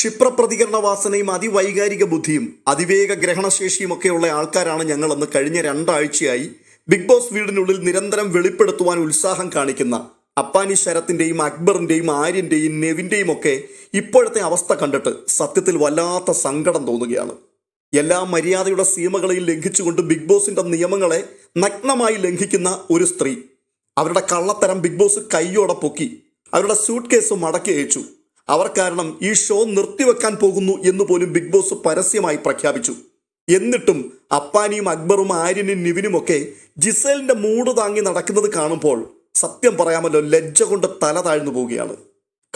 ക്ഷിപ്രപ്രതികരണ വാസനയും അതിവൈകാരിക ബുദ്ധിയും അതിവേഗ ഗ്രഹണശേഷിയും ഒക്കെയുള്ള ആൾക്കാരാണ് ഞങ്ങളെന്ന് കഴിഞ്ഞ രണ്ടാഴ്ചയായി ബിഗ് ബോസ് വീടിനുള്ളിൽ നിരന്തരം വെളിപ്പെടുത്തുവാൻ ഉത്സാഹം കാണിക്കുന്ന അപ്പാനി ശരത്തിന്റെയും അക്ബറിന്റെയും ആര്യന്റെയും നെവിന്റെയും ഒക്കെ ഇപ്പോഴത്തെ അവസ്ഥ കണ്ടിട്ട് സത്യത്തിൽ വല്ലാത്ത സങ്കടം തോന്നുകയാണ്. എല്ലാ മര്യാദയുടെ സീമകളെയും ലംഘിച്ചുകൊണ്ട് ബിഗ് ബോസിന്റെ നിയമങ്ങളെ നഗ്നമായി ലംഘിക്കുന്ന ഒരു സ്ത്രീ. അവരുടെ കള്ളത്തരം ബിഗ് ബോസ് കൈയോടെ പൊക്കി അവരുടെ സൂട്ട് കേസ് മടക്കി അയച്ചു. അവർ കാരണം ഈ ഷോ നിർത്തിവെക്കാൻ പോകുന്നു എന്ന് പോലും ബിഗ് ബോസ് പരസ്യമായി പ്രഖ്യാപിച്ചു. എന്നിട്ടും അപ്പാനിയും അക്ബറും ആര്യനും നിവിനുമൊക്കെ ജിസേലിന്റെ മൂട് താങ്ങി നടക്കുന്നത് കാണുമ്പോൾ സത്യം പറയാമല്ലോ ലജ്ജ കൊണ്ട് തല താഴ്ന്നു പോവുകയാണ്.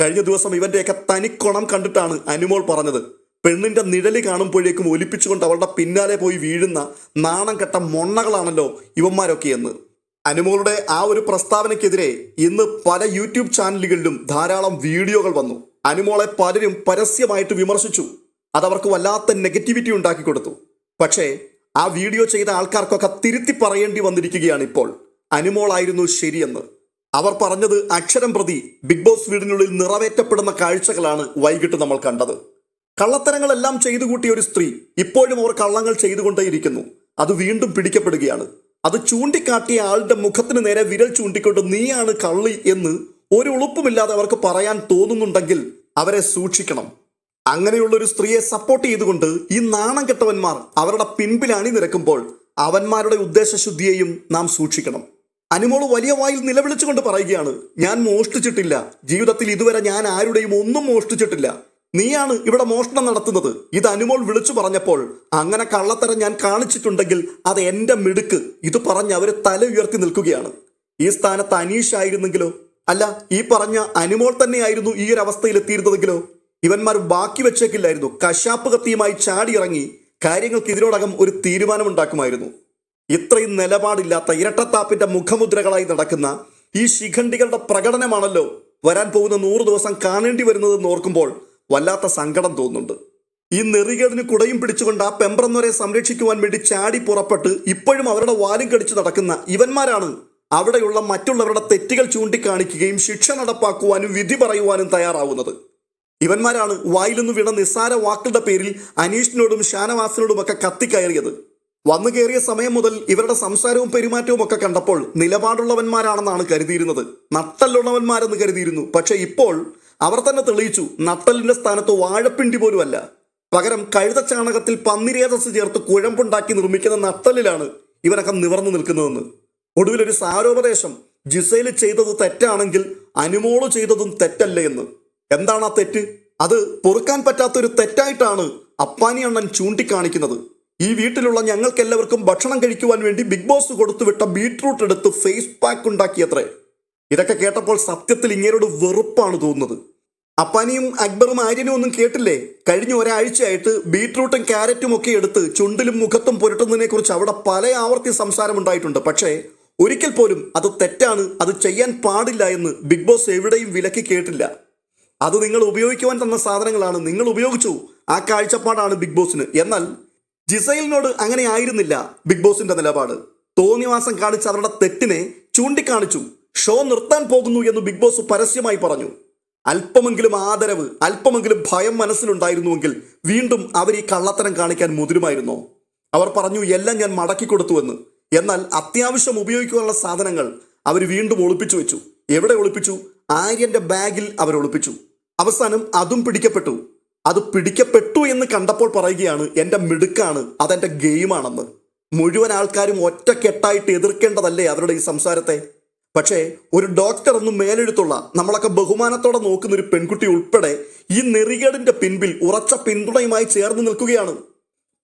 കഴിഞ്ഞ ദിവസം ഇവന്റെയൊക്കെ തനിക്കൊണം കണ്ടിട്ടാണ് അനുമോൾ പറഞ്ഞത്. പെണ്ണിന്റെ നിഴലി കാണുമ്പോഴേക്കും ഒലിപ്പിച്ചുകൊണ്ട് അവളുടെ പിന്നാലെ പോയി വീഴുന്ന നാണം കെട്ട മൊണ്ണകളാണല്ലോ ഇവന്മാരൊക്കെ എന്ന്. അനുമോളുടെ ആ ഒരു പ്രസ്താവനയ്ക്കെതിരെ ഇന്ന് പല യൂട്യൂബ് ചാനലുകളിലും ധാരാളം വീഡിയോകൾ വന്നു. അനുമോളെ പലരും പരസ്യമായിട്ട് വിമർശിച്ചു. അതവർക്ക് വല്ലാത്ത നെഗറ്റിവിറ്റി ഉണ്ടാക്കി കൊടുത്തു പക്ഷേ ആ വീഡിയോ ചെയ്ത ആൾക്കാർക്കൊക്കെ തിരുത്തി പറയേണ്ടി വന്നിരിക്കുകയാണ് ഇപ്പോൾ അനുമോളായിരുന്നു ശരിയെന്ന്. അവർ പറഞ്ഞത് അക്ഷരം പ്രതി ബിഗ് ബോസ് വീടിനുള്ളിൽ നിറവേറ്റപ്പെടുന്ന കാഴ്ചകളാണ് വൈകിട്ട് നമ്മൾ കണ്ടത്. കള്ളത്തരങ്ങളെല്ലാം ചെയ്തു കൂട്ടിയ ഒരു സ്ത്രീ ഇപ്പോഴും അവർ കള്ളങ്ങൾ ചെയ്തുകൊണ്ടേയിരിക്കുന്നു. അത് വീണ്ടും പിടിക്കപ്പെടുകയാണ്. അത് ചൂണ്ടിക്കാട്ടിയ ആളുടെ മുഖത്തിന് നേരെ വിരൽ ചൂണ്ടിക്കൊണ്ട് നീയാണ് കള്ളി എന്ന് ഒരു ഉളുപ്പുമില്ലാതെ അവർക്ക് പറയാൻ തോന്നുന്നുണ്ടെങ്കിൽ അവരെ സൂക്ഷിക്കണം. അങ്ങനെയുള്ള ഒരു സ്ത്രീയെ സപ്പോർട്ട് ചെയ്തുകൊണ്ട് ഈ നാണം കെട്ടവന്മാർ അവരുടെ പിൻപിൽ അണിനിരക്കുമ്പോൾ അവന്മാരുടെ ഉദ്ദേശശുദ്ധിയെയും നാം സൂക്ഷിക്കണം. അനുമോൾ വലിയ വായിൽ നിലവിളിച്ചുകൊണ്ട് പറയുകയാണ് ഞാൻ മോഷ്ടിച്ചിട്ടില്ല. ജീവിതത്തിൽ ഇതുവരെ ഞാൻ ആരുടെയും ഒന്നും മോഷ്ടിച്ചിട്ടില്ല. നീയാണ് ഇവിടെ മോഷണം നടത്തുന്നത്. ഇത് അനുമോൾ വിളിച്ചു പറഞ്ഞപ്പോൾ അങ്ങനെ കള്ളത്തരം ഞാൻ കാണിച്ചിട്ടുണ്ടെങ്കിൽ അത് എന്റെ മിടുക്ക്. ഇത് പറഞ്ഞ് അവർ തല ഉയർത്തി നിൽക്കുകയാണ്. ഈ സ്ഥാനത്ത് അനീഷ് ആയിരുന്നെങ്കിലോ അല്ല ഈ പറഞ്ഞ അനുമോൾ തന്നെയായിരുന്നു ഈ ഒരു അവസ്ഥയിൽ എത്തിയിരുന്നതെങ്കിലോ ഇവന്മാർ ബാക്കി വെച്ചേക്കില്ലായിരുന്നു. കശാപ്പ് കത്തിയുമായി ചാടിയിറങ്ങി കാര്യങ്ങൾക്ക് ഇതിനോടകം ഒരു തീരുമാനമുണ്ടാക്കുമായിരുന്നു. ഇത്രയും നിലപാടില്ലാത്ത ഇരട്ടത്താപ്പിന്റെ മുഖമുദ്രകളായി നടക്കുന്ന ഈ ശിഖണ്ഡികളുടെ പ്രകടനമാണല്ലോ വരാൻ പോകുന്ന നൂറ് ദിവസം കാണേണ്ടി വരുന്നതെന്ന് ഓർക്കുമ്പോൾ വല്ലാത്ത സങ്കടം തോന്നുന്നുണ്ട്. ഈ നെറികേടിന് കുടയും പിടിച്ചുകൊണ്ട് ആ പെമ്പ്രന്നവരെ സംരക്ഷിക്കുവാൻ വേണ്ടി ചാടി പുറപ്പെട്ട് ഇപ്പോഴും അവരുടെ വാലും കടിച്ചു നടക്കുന്ന ഇവന്മാരാണ് അവിടെയുള്ള മറ്റുള്ളവരുടെ തെറ്റുകൾ ചൂണ്ടിക്കാണിക്കുകയും ശിക്ഷ നടപ്പാക്കുവാനും വിധി പറയുവാനും തയ്യാറാവുന്നത്. ഇവന്മാരാണ് വായിൽ നിന്ന് വീണ നിസ്സാര വാക്കുകളുടെ പേരിൽ അനീഷിനോടും ഷാനവാസിനോടും ഒക്കെ കത്തിക്കയറിയത്. വന്നു കയറിയ സമയം മുതൽ ഇവരുടെ സംസാരവും പെരുമാറ്റവും ഒക്കെ കണ്ടപ്പോൾ നിലപാടുള്ളവന്മാരാണെന്നാണ് കരുതിയിരുന്നത്. നട്ടല്ലുള്ളവന്മാരെന്ന് കരുതിയിരുന്നു. പക്ഷേ ഇപ്പോൾ അവർ തന്നെ തെളിയിച്ചു നട്ടലിന്റെ സ്ഥാനത്ത് വാഴപ്പിണ്ടി പോലുമല്ല. പകരം കഴുത ചാണകത്തിൽ പന്നിരേതസ് ചേർത്ത് കുഴമ്പുണ്ടാക്കി നിർമ്മിക്കുന്ന നട്ടലിലാണ് ഇവരൊക്കെ നിവർന്നു നിൽക്കുന്നതെന്ന്. ഒടുവിൽ ഒരു സാരോപദേശം. ജിസൈൽ ചെയ്തത് തെറ്റാണെങ്കിൽ അനുമോൾ ചെയ്തതും തെറ്റല്ലേ എന്ന്. എന്താണ് ആ തെറ്റ്? അത് പൊറുക്കാൻ പറ്റാത്തൊരു തെറ്റായിട്ടാണ് അപ്പാനി അണ്ണൻ ചൂണ്ടിക്കാണിക്കുന്നത്. ഈ വീട്ടിലുള്ള ഞങ്ങൾക്കെല്ലാവർക്കും ഭക്ഷണം കഴിക്കുവാൻ വേണ്ടി ബിഗ് ബോസ് കൊടുത്തുവിട്ട ബീട്രൂട്ട് എടുത്ത് ഫേസ് പാക്ക് ഉണ്ടാക്കിയത്രേ. ഇതൊക്കെ കേട്ടപ്പോൾ സത്യത്തിൽ ഇങ്ങേരോട് വെറുപ്പാണ് തോന്നുന്നത്. അപ്പാനിയും അക്ബറും ആര്യനും ഒന്നും കേട്ടില്ലേ? കഴിഞ്ഞ ഒരാഴ്ചയായിട്ട് ബീട്രൂട്ടും ക്യാരറ്റും ഒക്കെ എടുത്ത് ചുണ്ടിലും മുഖത്തും പുരട്ടുന്നതിനെ കുറിച്ച് അവിടെ പല ആവർത്തി സംസാരമുണ്ടായിട്ടുണ്ട്. പക്ഷേ ഒരിക്കൽ പോലും അത് തെറ്റാണ് അത് ചെയ്യാൻ പാടില്ല എന്ന് ബിഗ് ബോസ് എവിടെയും വിലക്കി കേട്ടില്ല. അത് നിങ്ങൾ ഉപയോഗിക്കുവാൻ തന്ന സാധനങ്ങളാണ് നിങ്ങൾ ഉപയോഗിച്ചു ആ കാഴ്ചപ്പാടാണ് ബിഗ് ബോസിന് എന്നാൽ ജിസൈലിനോട് അങ്ങനെ ആയിരുന്നില്ല ബിഗ് ബോസിന്റെ നിലപാട്. തോന്നിവാസം കാണിച്ച് അവരുടെ തെറ്റിനെ ചൂണ്ടിക്കാണിച്ചു. ഷോ നിർത്താൻ പോകുന്നു എന്ന് ബിഗ് ബോസ് പരസ്യമായി പറഞ്ഞു. അല്പമെങ്കിലും ആദരവ് അല്പമെങ്കിലും ഭയം മനസ്സിലുണ്ടായിരുന്നുവെങ്കിൽ വീണ്ടും അവർ ഈ കള്ളത്തരം കാണിക്കാൻ മുതിരുമായിരുന്നോ. അവർ പറഞ്ഞു എല്ലാം ഞാൻ മടക്കി കൊടുത്തുവെന്ന് എന്നാൽ അത്യാവശ്യം ഉപയോഗിക്കാനുള്ള സാധനങ്ങൾ അവർ വീണ്ടും ഒളിപ്പിച്ചു വെച്ചു. എവിടെ ഒളിപ്പിച്ചു? ആര്യന്റെ ബാഗിൽ അവർ ഒളിപ്പിച്ചു. അവസാനം അതും പിടിക്കപ്പെട്ടു. അത് പിടിക്കപ്പെട്ടു എന്ന് കണ്ടപ്പോൾ പറയുകയാണ് എന്റെ മിടുക്കാണ് അതെന്റെ ഗെയിമാണെന്ന്. മുഴുവൻ ആൾക്കാരും ഒറ്റക്കെട്ടായിട്ട് എതിർക്കേണ്ടതല്ലേ അവരുടെ ഈ സംസാരത്തെ? പക്ഷേ ഒരു ഡോക്ടർ എന്ന് മേലെഴുത്തുള്ള നമ്മളൊക്കെ ബഹുമാനത്തോടെ നോക്കുന്ന ഒരു പെൺകുട്ടി ഉൾപ്പെടെ ഈ നെറികേടിന്റെ പിൻപിൽ ഉറച്ച പിന്തുണയുമായി ചേർന്ന് നിൽക്കുകയാണ്.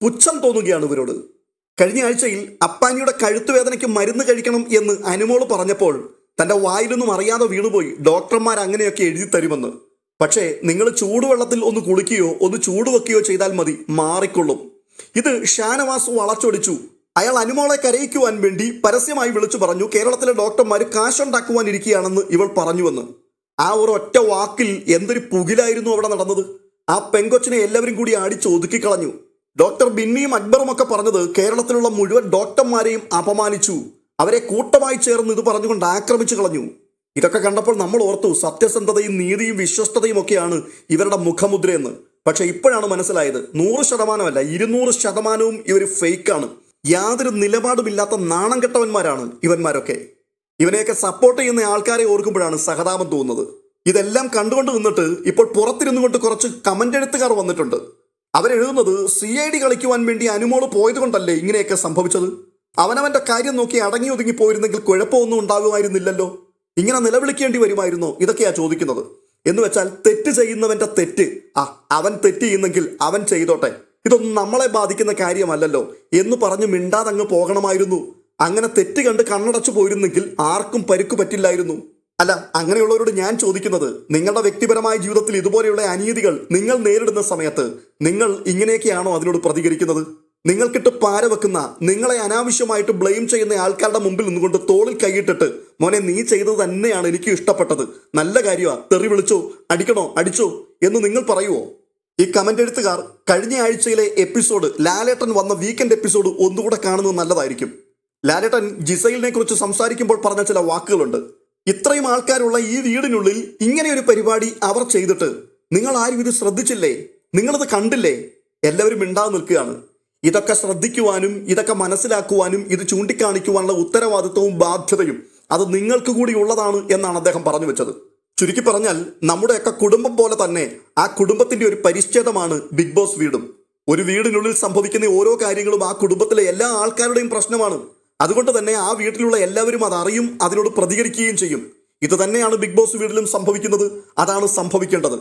പുച്ഛം തോന്നുകയാണ് ഇവരോട്. കഴിഞ്ഞ ആഴ്ചയിൽ അപ്പാനിയുടെ കഴുത്തുവേദനയ്ക്ക് മരുന്ന് കഴിക്കണം എന്ന് അനുമോൾ പറഞ്ഞപ്പോൾ തന്റെ വായിലൊന്നും അറിയാതെ വീണുപോയി. ഡോക്ടർമാർ അങ്ങനെയൊക്കെ എഴുതി തരുമെന്ന്. പക്ഷേ നിങ്ങൾ ചൂടുവെള്ളത്തിൽ ഒന്ന് കുളിക്കുകയോ ഒന്ന് ചൂടുവെക്കുകയോ ചെയ്താൽ മതി മാറിക്കൊള്ളും. ഇത് ഷാനവാസ് വളച്ചൊടിച്ചു. അയാൾ അനുമോളെ കരയിക്കുവാൻ വേണ്ടി പരസ്യമായി വിളിച്ചു പറഞ്ഞു കേരളത്തിലെ ഡോക്ടർമാർ കാശുണ്ടാക്കുവാൻ ഇരിക്കുകയാണെന്ന് ഇവൾ പറഞ്ഞുവെന്ന്. ആ ഒരു ഒറ്റ വാക്കിൽ എന്തൊരു പുകിലായിരുന്നു അവിടെ നടന്നത്? ആ പെങ്കൊച്ചിനെ എല്ലാവരും കൂടി അടിച്ച് ഒതുക്കിക്കളഞ്ഞു ഡോക്ടർ ബിന്നിയും അക്ബറും ഒക്കെ പറഞ്ഞത് കേരളത്തിലുള്ള മുഴുവൻ ഡോക്ടർമാരെയും അപമാനിച്ചു. അവരെ കൂട്ടമായി ചേർന്ന് ഇത് പറഞ്ഞുകൊണ്ട് ആക്രമിച്ചു കളഞ്ഞു. ഇതൊക്കെ കണ്ടപ്പോൾ നമ്മൾ ഓർത്തു സത്യസന്ധതയും നീതിയും വിശ്വസ്തതയും ഒക്കെയാണ് ഇവരുടെ മുഖമുദ്രയെന്ന്. പക്ഷെ ഇപ്പോഴാണ് മനസ്സിലായത് നൂറ് ശതമാനമല്ല ഇരുന്നൂറ് ശതമാനവും ഇവർ ഫേക്കാണ്. യാതൊരു നിലപാടുമില്ലാത്ത നാണം കെട്ടവന്മാരാണ് ഇവന്മാരൊക്കെ. ഇവനെയൊക്കെ സപ്പോർട്ട് ചെയ്യുന്ന ആൾക്കാരെ ഓർക്കുമ്പോഴാണ് സഹതാപം തോന്നുന്നത്. ഇതെല്ലാം കണ്ടുകൊണ്ട് നിന്നിട്ട് ഇപ്പോൾ പുറത്തിരുന്നുകൊണ്ട് കുറച്ച് കമന്റ് എഴുത്തുകാർ വന്നിട്ടുണ്ട്. അവരെഴുതുന്നത് സി ഐ ഡി കളിക്കുവാൻ വേണ്ടി അനുമോൾ പോയത് കൊണ്ടല്ലേ ഇങ്ങനെയൊക്കെ സംഭവിച്ചത്? അവനവന്റെ കാര്യം നോക്കി അടങ്ങി ഒതുങ്ങി പോയിരുന്നെങ്കിൽ കുഴപ്പമൊന്നും ഉണ്ടാകുമായിരുന്നില്ലല്ലോ. ഇങ്ങനെ നിലവിളിക്കേണ്ടി വരുമായിരുന്നോ? ഇതൊക്കെയാ ചോദിക്കുന്നത്. എന്ന് വെച്ചാൽ തെറ്റ് ചെയ്യുന്നവന്റെ തെറ്റ്. ആ അവൻ തെറ്റ് ചെയ്യുന്നെങ്കിൽ അവൻ ചെയ്തോട്ടെ. ഇതൊന്നും നമ്മളെ ബാധിക്കുന്ന കാര്യമല്ലല്ലോ. എന്ന് പറഞ്ഞ് മിണ്ടാതങ്ങ് പോകണമായിരുന്നു. അങ്ങനെ തെറ്റ് കണ്ട് കണ്ണടച്ചു പോയിരുന്നെങ്കിൽ ആർക്കും പരുക്ക് പറ്റില്ലായിരുന്നു. അല്ല അങ്ങനെയുള്ളവരോട് ഞാൻ ചോദിക്കുന്നത് നിങ്ങളുടെ വ്യക്തിപരമായ ജീവിതത്തിൽ ഇതുപോലെയുള്ള അനീതികൾ നിങ്ങൾ നേരിടുന്ന സമയത്ത് നിങ്ങൾ ഇങ്ങനെയൊക്കെയാണോ അതിനോട് പ്രതികരിക്കുന്നത്? നിങ്ങൾക്കിട്ട് പാര വെക്കുന്ന നിങ്ങളെ അനാവശ്യമായിട്ട് ബ്ലെയിം ചെയ്യുന്ന ആൾക്കാരുടെ മുമ്പിൽ നിന്നുകൊണ്ട് തോളിൽ കൈയിട്ടിട്ട് മോനെ നീ ചെയ്തത് തന്നെയാണ് എനിക്ക് ഇഷ്ടപ്പെട്ടത്. നല്ല കാര്യമാ. തെറി വിളിച്ചോ അടിക്കണോ അടിച്ചോ എന്ന് നിങ്ങൾ പറയുവോ? ഈ കമന്റ് എഴുത്തുകാർ കഴിഞ്ഞ ആഴ്ചയിലെ എപ്പിസോഡ് ലാലേട്ടൻ വന്ന വീക്കെൻഡ് എപ്പിസോഡ് ഒന്നുകൂടെ കാണുന്നത് നല്ലതായിരിക്കും. ലാലേട്ടൻ ജിസൈലിനെ കുറിച്ച് സംസാരിക്കുമ്പോൾ പറഞ്ഞ ചില വാക്കുകളുണ്ട്. ഇത്രയും ആൾക്കാരുള്ള ഈ വീടിനുള്ളിൽ ഇങ്ങനെ ഒരു പരിപാടി അവർ ചെയ്തിട്ട് നിങ്ങൾ ആരും ഇത് ശ്രദ്ധിച്ചില്ലേ? നിങ്ങളിത് കണ്ടില്ലേ? എല്ലാവരും മിണ്ടാതെ നിൽക്കുകയാണ്. ഇതൊക്കെ ശ്രദ്ധിക്കുവാനും ഇതൊക്കെ മനസ്സിലാക്കുവാനും ഇത് ചൂണ്ടിക്കാണിക്കുവാനുള്ള ഉത്തരവാദിത്വവും ബാധ്യതയും അത് നിങ്ങൾക്ക് കൂടി ഉള്ളതാണ് എന്നാണ് അദ്ദേഹം പറഞ്ഞു വെച്ചത്. ചുരുക്കി പറഞ്ഞാൽ നമ്മുടെയൊക്കെ കുടുംബം പോലെ തന്നെ ആ കുടുംബത്തിന്റെ ഒരു പരിച്ഛേദമാണ് ബിഗ് ബോസ് വീടും. ഒരു വീടിനുള്ളിൽ സംഭവിക്കുന്ന ഓരോ കാര്യങ്ങളും ആ കുടുംബത്തിലെ എല്ലാ ആൾക്കാരുടെയും പ്രശ്നമാണ്. അതുകൊണ്ട് തന്നെ ആ വീട്ടിലുള്ള എല്ലാവരും അതറിയും അതിനോട് പ്രതികരിക്കുകയും ചെയ്യും. ഇത് തന്നെയാണ് ബിഗ് ബോസ് വീട്ടിലും സംഭവിക്കുന്നത്. അതാണ് സംഭവിക്കേണ്ടത്.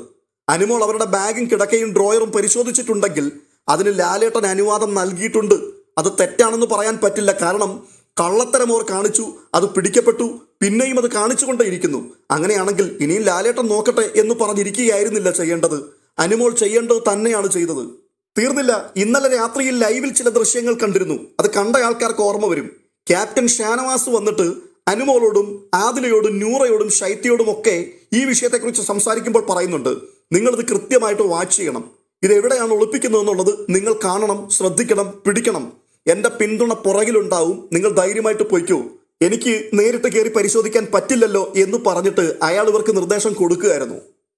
അനുമോൾ അവരുടെ ബാഗും കിടക്കയും ഡ്രോയറും പരിശോധിച്ചിട്ടുണ്ടെങ്കിൽ അതിന് ലാലേട്ടൻ അനുവാദം നൽകിയിട്ടുണ്ട്. അത് തെറ്റാണെന്ന് പറയാൻ പറ്റില്ല. കാരണം കള്ളത്തരമോർ കാണിച്ചു അത് പിടിക്കപ്പെട്ടു. പിന്നെയും അത് കാണിച്ചുകൊണ്ടേയിരിക്കുന്നു. അങ്ങനെയാണെങ്കിൽ ഇനിയും ലാലേട്ടൻ നോക്കട്ടെ എന്ന് പറഞ്ഞിരിക്കുകയായിരുന്നില്ല ചെയ്യേണ്ടത്. അനുമോൾ ചെയ്യേണ്ടത് തന്നെയാണ് ചെയ്തത്. തീർന്നില്ല. ഇന്നലെ രാത്രിയിൽ ലൈവിൽ ചില ദൃശ്യങ്ങൾ കണ്ടിരുന്നു. അത് കണ്ട ആൾക്കാർക്ക് ഓർമ്മ വരും. ക്യാപ്റ്റൻ ഷാനവാസ് വന്നിട്ട് അനുമോളോടും ആദിലയോടും ന്യൂറയോടും ശൈത്യയോടും ഒക്കെ ഈ വിഷയത്തെക്കുറിച്ച് സംസാരിക്കുമ്പോൾ പറയുന്നുണ്ട്. നിങ്ങളിത് കൃത്യമായിട്ട് വാച്ച് ചെയ്യണം. ഇത് എവിടെയാണ് ഒളിപ്പിക്കുന്നതെന്നുള്ളത് നിങ്ങൾ കാണണം ശ്രദ്ധിക്കണം പിടിക്കണം. എന്റെ പിന്തുണ പുറകിലുണ്ടാവും. നിങ്ങൾ ധൈര്യമായിട്ട് പോയിക്കോ. എനിക്ക് നേരിട്ട് കയറി പരിശോധിക്കാൻ പറ്റില്ലല്ലോ എന്ന് പറഞ്ഞിട്ട് അയാൾ ഇവർക്ക് നിർദ്ദേശം കൊടുക്കുകയായിരുന്നു.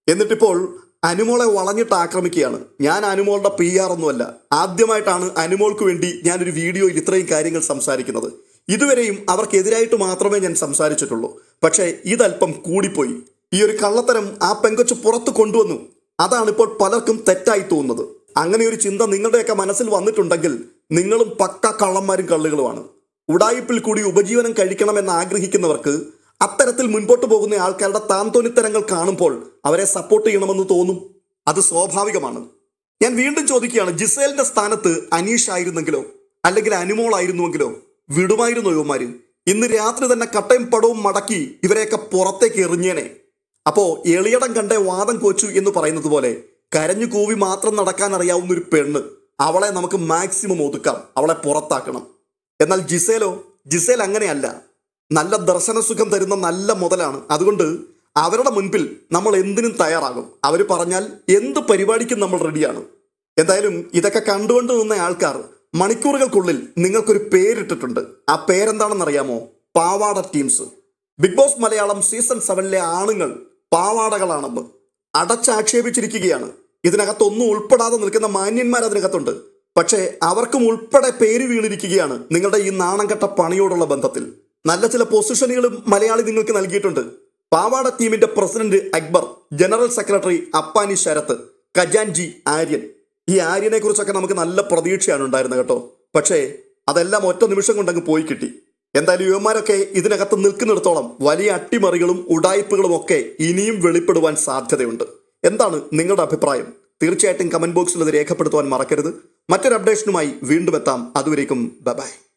എന്നിട്ടിപ്പോൾ അനുമോളെ വളഞ്ഞിട്ട് ആക്രമിക്കുകയാണ്. ഞാൻ അനുമോളുടെ പി ആർ ഒന്നുമല്ല. ആദ്യമായിട്ടാണ് അനുമോൾക്ക് വേണ്ടി ഞാനൊരു വീഡിയോയിൽ ഇത്രയും കാര്യങ്ങൾ സംസാരിക്കുന്നത്. ഇതുവരെയും അവർക്കെതിരായിട്ട് മാത്രമേ ഞാൻ സംസാരിച്ചിട്ടുള്ളൂ. പക്ഷേ ഇതല്പം കൂടിപ്പോയി. ഈ ഒരു കള്ളത്തരം ആ പെങ്കൊച്ച് പുറത്ത് കൊണ്ടുവന്നു. അതാണ് ഇപ്പോൾ പലർക്കും തെറ്റായി തോന്നുന്നത്. അങ്ങനെ ഒരു ചിന്ത നിങ്ങളുടെയൊക്കെ മനസ്സിൽ വന്നിട്ടുണ്ടെങ്കിൽ നിങ്ങളും പക്ക കള്ളന്മാരും കള്ളുകളുമാണ്. ഉടായിപ്പിൽ കൂടി ഉപജീവനം കഴിക്കണമെന്ന് ആഗ്രഹിക്കുന്നവർക്ക് അത്തരത്തിൽ മുൻപോട്ട് പോകുന്ന ആൾക്കാരുടെ താന്തോന്നിത്തരങ്ങൾ കാണുമ്പോൾ അവരെ സപ്പോർട്ട് ചെയ്യണമെന്ന് തോന്നും. അത് സ്വാഭാവികമാണ്. ഞാൻ വീണ്ടും ചോദിക്കുകയാണ് ജിസേലിന്റെ സ്ഥാനത്ത് അനീഷ് ആയിരുന്നെങ്കിലോ? അല്ലെങ്കിൽ അനുമോൾ ആയിരുന്നുവെങ്കിലോ? വിടുമായിരുന്നു യുവമാര് ഇന്ന് രാത്രി തന്നെ കട്ടയും പടവും മടക്കി ഇവരെയൊക്കെ പുറത്തേക്ക് എറിഞ്ഞേനെ. അപ്പോ എളിയടം കണ്ടേ വാദം കോച്ചു എന്ന് പറയുന്നത് പോലെ കരഞ്ഞു കൂവി മാത്രം നടക്കാൻ അറിയാവുന്ന ഒരു പെണ്ണ് അവളെ നമുക്ക് മാക്സിമം ഒതുക്കാം അവളെ പുറത്താക്കണം. എന്നാൽ ജിസേലോ ജിസേൽ അങ്ങനെയല്ല. നല്ല ദർശനസുഖം തരുന്ന നല്ല മുതലാണ്. അതുകൊണ്ട് അവരുടെ മുൻപിൽ നമ്മൾ എന്തിനും തയ്യാറാകും. അവർ പറഞ്ഞാൽ എന്ത് പരിപാടിക്കും നമ്മൾ റെഡിയാണ് എന്തായാലും ഇതൊക്കെ കണ്ടുകൊണ്ട് നിന്ന ആൾക്കാർ മണിക്കൂറുകൾക്കുള്ളിൽ നിങ്ങൾക്കൊരു പേരിട്ടിട്ടുണ്ട്. ആ പേരെന്താണെന്നറിയാമോ? പാവാട teams big boss Malayalam season സെവനിലെ ആണുങ്ങൾ പാവാടകളാണെന്ന് അടച്ചാക്ഷേപിച്ചിരിക്കുകയാണ്. ഇതിനകത്തൊന്നും ഉൾപ്പെടാതെ നിൽക്കുന്ന മാന്യന്മാർ അതിനകത്തുണ്ട്. പക്ഷേ അവർക്കും ഉൾപ്പെടെ പേര് വീണിരിക്കുകയാണ് നിങ്ങളുടെ ഈ നാണം കെട്ട പണിയോടുള്ള ബന്ധത്തിൽ. നല്ല ചില പൊസിഷനുകളും മലയാളി നിങ്ങൾക്ക് നൽകിയിട്ടുണ്ട്. പാവാട ടീമിന്റെ president Akbar general secretary Appani Sarath കജാൻജി Aryan ഈ ആര്യനെ കുറിച്ചൊക്കെ നമുക്ക് നല്ല പ്രതീക്ഷയാണ് ഉണ്ടായിരുന്നത് കേട്ടോ. പക്ഷേ അതെല്ലാം ഒറ്റ നിമിഷം കൊണ്ടങ്ങ് പോയി കിട്ടി. എന്തായാലും യുവന്മാരൊക്കെ ഇതിനകത്ത് നിൽക്കുന്നിടത്തോളം വലിയ അട്ടിമറികളും ഉടായ്പകളും ഒക്കെ ഇനിയും വെളിപ്പെടുവാൻ സാധ്യതയുണ്ട്. എന്താണ് നിങ്ങളുടെ അഭിപ്രായം? തീർച്ചയായിട്ടും കമന്റ് ബോക്സിൽ അത് രേഖപ്പെടുത്തുവാൻ മറക്കരുത്. മറ്റൊരു അപ്ഡേഷനുമായി വീണ്ടും എത്താം. അതുവരേക്കും ബൈ.